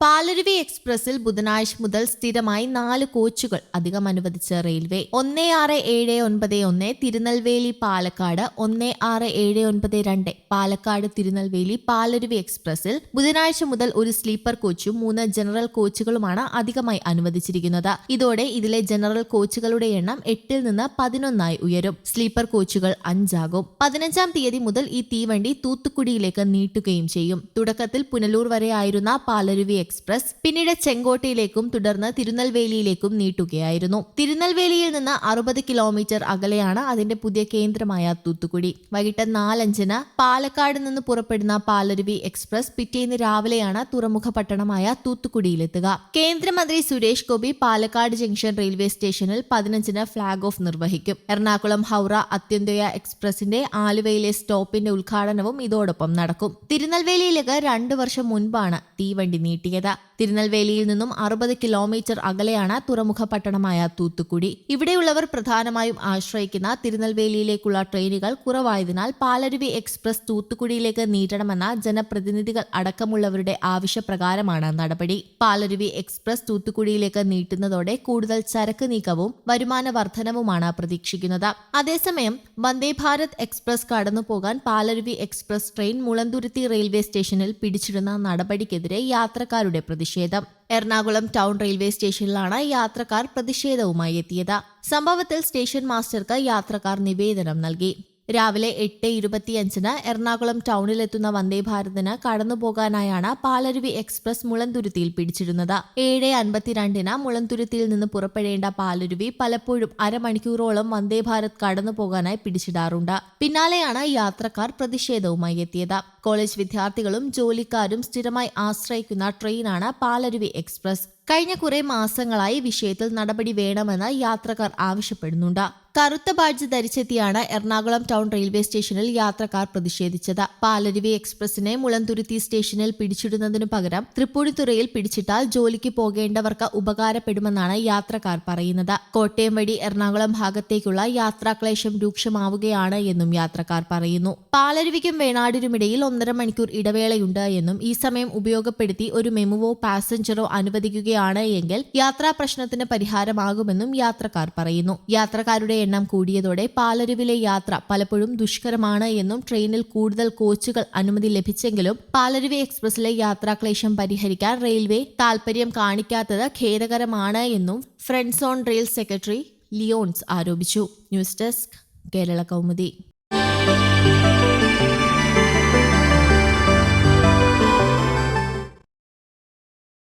പാലരുവി എക്സ്പ്രസിൽ ബുധനാഴ്ച മുതൽ സ്ഥിരമായി നാല് കോച്ചുകൾ അധികം അനുവദിച്ച റെയിൽവേ. ഒന്ന് ആറ് ഏഴ് ഒൻപത് ഒന്ന് തിരുനെൽവേലി പാലക്കാട് ഒന്ന് ആറ് ഏഴ് ഒൻപത് രണ്ട് പാലക്കാട് തിരുനെൽവേലി പാലരുവി എക്സ്പ്രസിൽ ബുധനാഴ്ച മുതൽ ഒരു സ്ലീപ്പർ കോച്ചും മൂന്ന് ജനറൽ കോച്ചുകളുമാണ് അധികമായി അനുവദിച്ചിരിക്കുന്നത്. ഇതോടെ ഇതിലെ ജനറൽ കോച്ചുകളുടെ എണ്ണം എട്ടിൽ നിന്ന് പതിനൊന്നായി ഉയരും. സ്ലീപ്പർ കോച്ചുകൾ അഞ്ചാകും. പതിനഞ്ചാം തീയതി മുതൽ ഈ തീവണ്ടി തൂത്തുക്കുടിയിലേക്ക് നീട്ടുകയും ചെയ്യും. തുടക്കത്തിൽ പുനലൂർ വരെ ആയിരുന്ന പാലരുവി എക്സ്പ്രസ് പിന്നീട് ചെങ്കോട്ടയിലേക്കും തുടർന്ന് തിരുനെൽവേലിയിലേക്കും നീട്ടുകയായിരുന്നു. തിരുനെൽവേലിയിൽ നിന്ന് അറുപത് കിലോമീറ്റർ അകലെയാണ് അതിന്റെ പുതിയ കേന്ദ്രമായ തൂത്തുക്കുടി. വൈകിട്ട് നാലഞ്ചിന് പാലക്കാട് നിന്ന് പുറപ്പെടുന്ന പാലരുവി എക്സ്പ്രസ് പിറ്റേന്ന് രാവിലെയാണ് തുറമുഖ പട്ടണമായ തൂത്തുക്കുടിയിലെത്തുക. കേന്ദ്രമന്ത്രി സുരേഷ് ഗോപി പാലക്കാട് ജംഗ്ഷൻ റെയിൽവേ സ്റ്റേഷനിൽ പതിനഞ്ചിന് ഫ്ളാഗ് ഓഫ് നിർവഹിക്കും. എറണാകുളം ഹൗറ അത്യന്തയ എക്സ്പ്രസിന്റെ ആലുവയിലെ സ്റ്റോപ്പിന്റെ ഉദ്ഘാടനവും ഇതോടൊപ്പം നടക്കും. തിരുനെൽവേലിയിലേക്ക് രണ്ടു വർഷം മുൻപാണ് തീവണ്ടി നീട്ടിയത്. തിരുനെൽവേലിയിൽ നിന്നും അറുപത് കിലോമീറ്റർ അകലെയാണ് തുറമുഖ പട്ടണമായ തൂത്തുക്കുടി. ഇവിടെയുള്ളവർ പ്രധാനമായും ആശ്രയിക്കുന്ന തിരുനെൽവേലിയിലേക്കുള്ള ട്രെയിനുകൾ കുറവായതിനാൽ പാലരുവി എക്സ്പ്രസ് തൂത്തുക്കുടിയിലേക്ക് നീട്ടണമെന്ന ജനപ്രതിനിധികൾ അടക്കമുള്ളവരുടെ ആവശ്യപ്രകാരമാണ് നടപടി. പാലരുവി എക്സ്പ്രസ് തൂത്തുക്കുടിയിലേക്ക് നീട്ടുന്നതോടെ കൂടുതൽ ചരക്ക് നീക്കവും വരുമാന വർധനവുമാണ് പ്രതീക്ഷിക്കുന്നത്. അതേസമയം വന്ദേ ഭാരത് എക്സ്പ്രസ് കടന്നുപോകാൻ Palaruvi express train Mulanthuruthy railway സ്റ്റേഷനിൽ പിടിച്ചിടുന്ന നടപടിക്കെതിരെ യാത്രക്കാരുടെ പ്രതിഷേധം. എറണാകുളം ടൗൺ റെയിൽവേ സ്റ്റേഷനിലാണ് യാത്രക്കാർ പ്രതിഷേധവുമായി എത്തിയത്. സംഭവത്തിൽ സ്റ്റേഷൻ മാസ്റ്റർക്ക് യാത്രക്കാർ നിവേദനം നൽകി. രാവിലെ എട്ട് ഇരുപത്തിയഞ്ചിന് എറണാകുളം ടൗണിലെത്തുന്ന വന്ദേ ഭാരതിന് കടന്നുപോകാനായാണ് പാലരുവി എക്സ്പ്രസ് മുളന്തുരുത്തിയിൽ പിടിച്ചിരുന്നത്. ഏഴ് അൻപത്തിരണ്ടിന് മുളന്തുരുത്തിയിൽ നിന്ന് പുറപ്പെടേണ്ട പാലരുവി പലപ്പോഴും അരമണിക്കൂറോളം വന്ദേ ഭാരത് കടന്നുപോകാനായി പിടിച്ചിടാറുണ്ട്. പിന്നാലെയാണ് യാത്രക്കാർ പ്രതിഷേധവുമായി എത്തിയത്. കോളേജ് വിദ്യാർത്ഥികളും ജോലിക്കാരും സ്ഥിരമായി ആശ്രയിക്കുന്ന ട്രെയിനാണ് പാലരുവി എക്സ്പ്രസ്. കഴിഞ്ഞ കുറെ മാസങ്ങളായി വിഷയത്തിൽ നടപടി വേണമെന്ന് യാത്രക്കാർ ആവശ്യപ്പെടുന്നുണ്ട്. കറുത്ത ബാഡ്ജ് ധരിച്ചെത്തിയാണ് എറണാകുളം ടൗൺ റെയിൽവേ സ്റ്റേഷനിൽ യാത്രക്കാർ പ്രതിഷേധിച്ചത്. പാലരുവി എക്സ്പ്രസിനെ മുളന്തുരുത്തി സ്റ്റേഷനിൽ പിടിച്ചിടുന്നതിനു പകരം തൃപ്പൂണിത്തുറയിൽ പിടിച്ചിട്ടാൽ ജോലിക്ക് പോകേണ്ടവർക്ക് ഉപകാരപ്പെടുമെന്നാണ് യാത്രക്കാർ പറയുന്നത്. കോട്ടയം വഴി എറണാകുളം ഭാഗത്തേക്കുള്ള യാത്രാക്ലേശം രൂക്ഷമാവുകയാണ് എന്നും യാത്രക്കാർ പറയുന്നു. പാലരുവിക്കും വേണാടിനുമിടയിൽ ഒന്നര മണിക്കൂർ ഇടവേളയുണ്ട് എന്നും ഈ സമയം ഉപയോഗപ്പെടുത്തി ഒരു മെമുവോ പാസഞ്ചറോ അനുവദിക്കുകയാണ് എങ്കിൽ യാത്രാ പ്രശ്നത്തിന് പരിഹാരമാകുമെന്നും യാത്രക്കാർ പറയുന്നു. യാത്രക്കാരുടെ എണ്ണം കൂടിയതോടെ പാലരുവിലെ യാത്ര പലപ്പോഴും ദുഷ്കരമാണ് എന്നും ട്രെയിനിൽ കൂടുതൽ കോച്ചുകൾ അനുമതി ലഭിച്ചെങ്കിലും പാലരുവി എക്സ്പ്രസിലെ യാത്രാക്ലേശം പരിഹരിക്കാൻ റെയിൽവേ താൽപര്യം കാണിക്കാത്തത് ഖേദകരമാണ് എന്നും friends on rail secretary Lyons ആരോപിച്ചു. News desk Kerala Kaumudi.